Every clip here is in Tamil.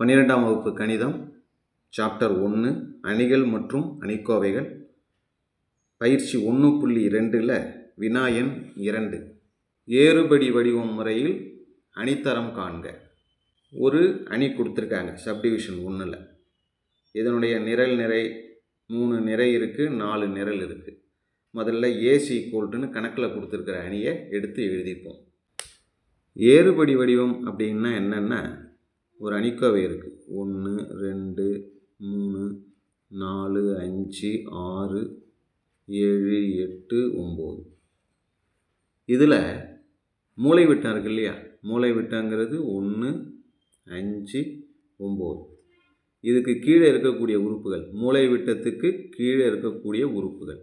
பன்னிரெண்டாம் வகுப்பு கணிதம் சாப்டர் ஒன்று அணிகள் மற்றும் அணிக்கோவைகள். பயிற்சி ஒன்று புள்ளி ரெண்டில் வினாயன் இரண்டு. ஏறுபடி வடிவம் முறையில் அணித்தரம் காண்க. ஒரு அணி கொடுத்துருக்காங்க சப்டிவிஷன் ஒன்றில் இதனுடைய நிரல் நிறை மூணு நிறை இருக்குது நாலு நிரல் இருக்குது முதல்ல ஏசி ஈக்குவல்ட்டுன்னு கணக்கில் கொடுத்துருக்கிற அணியை எடுத்து எழுதிப்போம். ஏறுபடி வடிவம் அப்படின்னா என்னென்னா ஒரு அணிக்கோவை இருக்குது ஒன்று ரெண்டு மூணு நாலு அஞ்சு ஆறு ஏழு எட்டு ஒம்பது. இதில் மூளை விட்டம் இருக்கு இல்லையா? மூளை விட்டங்கிறது ஒன்று அஞ்சு ஒம்பது. இதுக்கு கீழே இருக்கக்கூடிய உறுப்புகள் மூளை விட்டத்துக்கு கீழே இருக்கக்கூடிய உறுப்புகள்.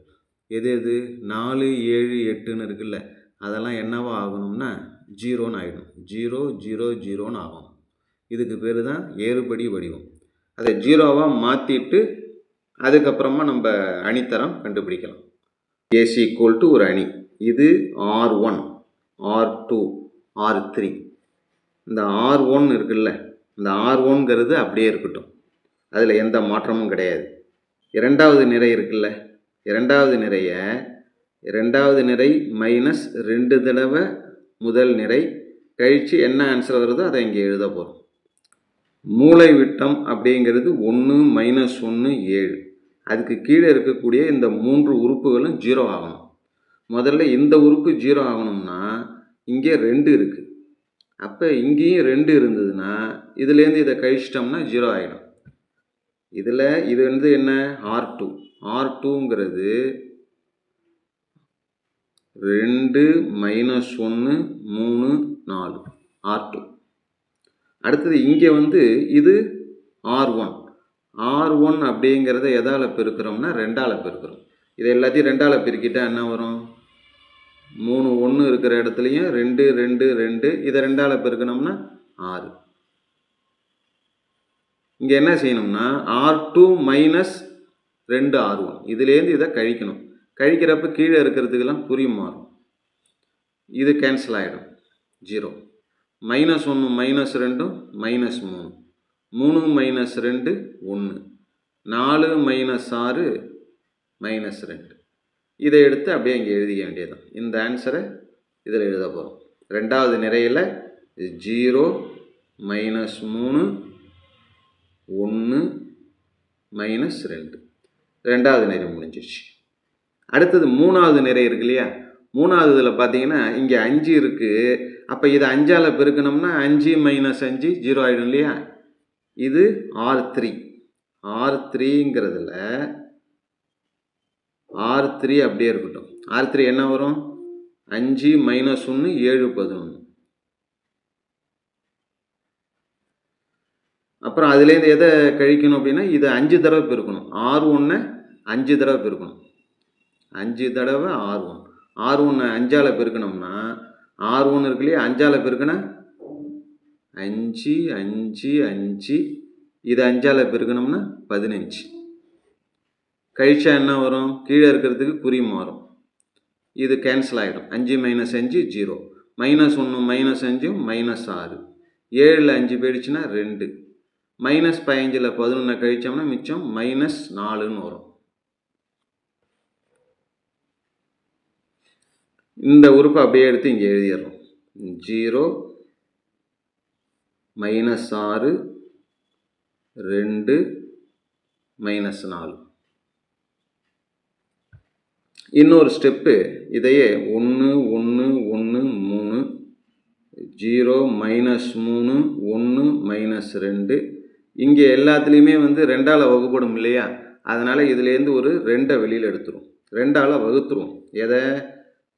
எது எது? நாலு ஏழு எட்டுன்னு இருக்குல்ல. அதெல்லாம் என்னவா ஆகணும்னா ஜீரோன்னு ஆகிடும் ஜீரோ ஜீரோ ஜீரோன்னு ஆகும் இதுக்கு பேர் தான் ஏறுபடி வடிவம். அதை ஜீரோவாக மாற்றிட்டு அதுக்கப்புறமா நம்ம அணித்தரம் கண்டுபிடிக்கலாம். ஏசி ஈக்குவல் டு ஒரு அணி. இது R one R two R three இந்த ஆர் ஒன் இருக்குல்ல இந்த ஆர் ஒன்ங்கிறது அப்படியே இருக்கட்டும். அதில் எந்த மாற்றமும் கிடையாது. இரண்டாவது நிறை இருக்குல்ல இரண்டாவது நிறைய இரண்டாவது நிறை மைனஸ் ரெண்டு தடவை முதல் நிறை. கழித்து என்ன ஆன்சர் வருதோ அதை இங்கே எழுத போகிறோம் மூளை விட்டம் அப்படிங்கிறது ஒன்று மைனஸ் ஒன்று ஏழு. அதுக்கு கீழே இருக்கக்கூடிய இந்த மூன்று உறுப்புகளும் ஜீரோ ஆகணும். முதல்ல இந்த உறுப்பு ஜீரோ ஆகணும்னா இங்கே ரெண்டு இருக்குது அப்போ இங்கேயும் ரெண்டு இருந்ததுன்னா இதுலேருந்து இதை கழிச்சிட்டோம்னா ஜீரோ ஆகிடும் இதில் இது வந்து என்ன? ஆர் டூ ஆர் டூங்கிறது ரெண்டு மைனஸ் ஒன்று மூணு நாலு. ஆர் டூ அடுத்தது இங்கே வந்து இது ஆர் ஒன் ஆர் ஒன் அப்படிங்கிறத எதால் பெருக்கிறோம்னா ரெண்டால் பெருக்கிறோம். இதை எல்லாத்தையும் ரெண்டால் பெருக்கிட்டால் என்ன வரும்? மூணு ஒன்று இருக்கிற இடத்துலையும் ரெண்டு ரெண்டு ரெண்டு. இதை ரெண்டால் பெருக்கணும்னா ஆறு. இங்கே என்ன செய்யணும்னா ஆர் டூ மைனஸ் ரெண்டு ஆர் ஒன் இதுலேருந்து இதை கழிக்கணும். கழிக்கிறப்ப கீழே இருக்கிறதுக்கெல்லாம் குறி மாறும். இது கேன்சல் ஆகிடும் ஜீரோ மைனஸ் ஒன்று மைனஸ் ரெண்டும் மைனஸ் மூணு. மூணு மைனஸ் ரெண்டு ஒன்று நாலு மைனஸ் ஆறு மைனஸ் ரெண்டு. இதை எடுத்து அப்படியே இங்கே எழுதிக்க வேண்டியதுதான். இந்த ஆன்சரை இதில் எழுத போகிறோம் ரெண்டாவது நிறையில் ஜீரோ மைனஸ் மூணு ஒன்று மைனஸ் ரெண்டு. ரெண்டாவது நிறை முடிஞ்சிருச்சு. அடுத்தது மூணாவது நிறை இருக்கு இல்லையா? மூணாவது இதில் பார்த்தீங்கன்னா இங்கே அஞ்சு இருக்குது அப்போ இதை அஞ்சால் பெருக்கணும்னா அஞ்சு மைனஸ் அஞ்சு ஜீரோ ஆகிடும் இல்லையா? இது ஆர் த்ரீ ஆர் த்ரீங்கிறதுல ஆர் த்ரீ அப்படியே இருக்கட்டும். ஆர் த்ரீ என்ன வரும்? அஞ்சு மைனஸ் ஒன்று ஏழு பதினொன்று அப்புறம் அதுலேருந்து எதை கழிக்கணும் அப்படின்னா இதை அஞ்சு தடவை பெருக்கணும். ஆறு ஒன்று அஞ்சு தடவை பெருக்கணும். அஞ்சு தடவை ஆறு ஒன் ஆறு ஒன்று அஞ்சால் பெருக்கணும்னா ஆறு ஒன்று இருக்கு இல்லையா? அஞ்சால் பெருக்கினா அஞ்சு அஞ்சு அஞ்சு. இது அஞ்சால் பெருக்கணும்னா பதினஞ்சு. கழிச்சா என்ன வரும்? கீழே இருக்கிறதுக்கு குறி மாறும். இது கேன்சல் ஆகிடும் அஞ்சு மைனஸ் அஞ்சு ஜீரோ மைனஸ் ஒன்று மைனஸ் அஞ்சு மைனஸ் ஆறு. ஏழில் அஞ்சு போயிடுச்சுன்னா ரெண்டு. மைனஸ் பதினஞ்சில் பதினொன்று கழித்தோம்னா மிச்சம் மைனஸ் நாலுன்னு வரும். இந்த உறுப்பை அப்படியே எடுத்து இங்கே எழுதிடுறோம். ஜீரோ மைனஸ் ஆறு ரெண்டு மைனஸ் நாலு. இன்னொரு ஸ்டெப்பு இதையே ஒன்று ஒன்று ஒன்று மூணு ஜீரோ மைனஸ் மூணு ஒன்று மைனஸ் ரெண்டு. இங்கே எல்லாத்துலேயுமே வந்து ரெண்டால் வகுப்படும் இல்லையா? அதனால் இதுலேருந்து ஒரு ரெண்டை வெளியில் எடுத்துரும். ரெண்டால் வகுத்துருவோம். எதை?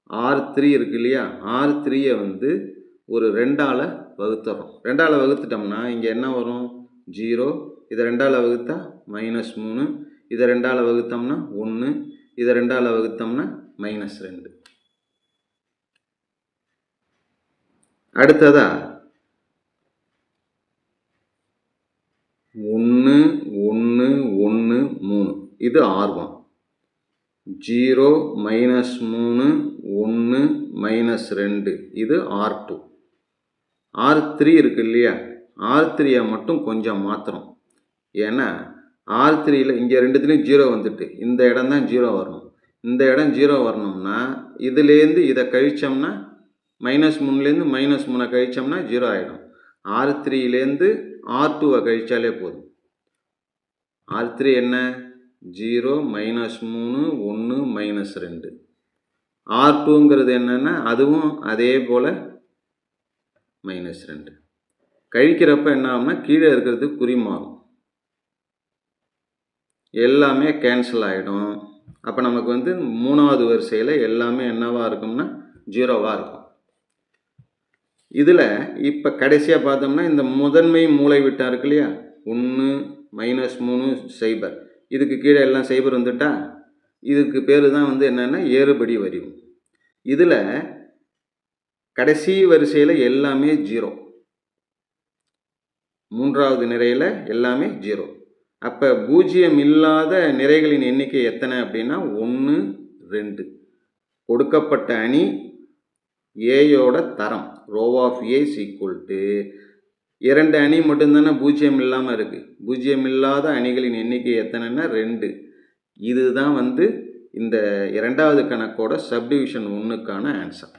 ஆறு த்ரீ இருக்கு இல்லையா ஆறு த்ரீயை வந்து ஒரு ரெண்டால் வகுத்துறோம். ரெண்டால் வகுத்துட்டோம்னா இங்கே என்ன வரும்? ஜீரோ. இதை ரெண்டால் வகுத்தா மைனஸ் மூணு. இதை ரெண்டால் வகுத்தோம்னா ஒன்று இதை ரெண்டால் வகுத்தோம்னா மைனஸ் ரெண்டு. அடுத்ததா? ஒன்று ஒன்று ஒன்று மூணு. இது ஆர்வம். ஜீரோ மைனஸ் மூணு ஒன்று மைனஸ் ரெண்டு. இது ஆர் டூ ஆர் த்ரீ இருக்கு இல்லையா? ஆர் த்ரீயை மட்டும் கொஞ்சம் மாற்றுறோம் ஏன்னா ஆர் த்ரீயில் இங்கே ரெண்டுத்துலேயும் ஜீரோ வந்துட்டு. இந்த இடம் தான் ஜீரோ வரணும். இந்த இடம் ஜீரோ வரணும்னா இதுலேருந்து இதை கழித்தோம்னா மைனஸ் மூணுலேருந்து மைனஸ் மூணை கழிச்சோம்னா ஜீரோ ஆகிடும் ஆர் த்ரீலேருந்து ஆர் டூவை கழிச்சாலே போதும். ஆர் த்ரீ என்ன? ஜீரோ மைனஸ் மூணு ஒன்று மைனஸ் ரெண்டு. ஆர் டூங்கிறது என்னென்னா அதுவும் அதே போல் மைனஸ் ரெண்டு. கழிக்கிறப்ப என்ன ஆகும்னா கீழே இருக்கிறது குறி மாறும். எல்லாமே கேன்சல் ஆகிடும் அப்போ நமக்கு வந்து மூணாவது வரிசையில் எல்லாமே என்னவாக இருக்கும்னா ஜீரோவாக இருக்கும். இதில் இப்போ கடைசியாக பார்த்தோம்னா இந்த முதன்மை மூளை விட்டா இருக்கு இல்லையா? ஒன்று மைனஸ் மூணு சைபர் இதுக்கு கீழே எல்லாம் சைபர் வந்துட்டா இதுக்கு பேர் தான் வந்து என்னென்னா ஏறுபடி வரி. இதில் கடைசி வரிசையில் எல்லாமே ஜீரோ. மூன்றாவது நிறையில் எல்லாமே ஜீரோ. அப்போ பூஜ்ஜியம் இல்லாத நிறைகளின் எண்ணிக்கை எத்தனை அப்படின்னா ஒன்று ரெண்டு. கொடுக்கப்பட்ட அணி ஏயோட தரம் row of A equal to இரண்டு அணி மட்டும்தானே பூஜ்ஜியம் இல்லாமல் இருக்குது பூஜ்ஜியம் இல்லாத அணிகளின் எண்ணிக்கை எத்தனைன்னா ரெண்டு. இதுதான் வந்து இந்த இரண்டாவது கணக்கோட சப்டிவிஷன் ஒன்றுக்கான ஆன்சர்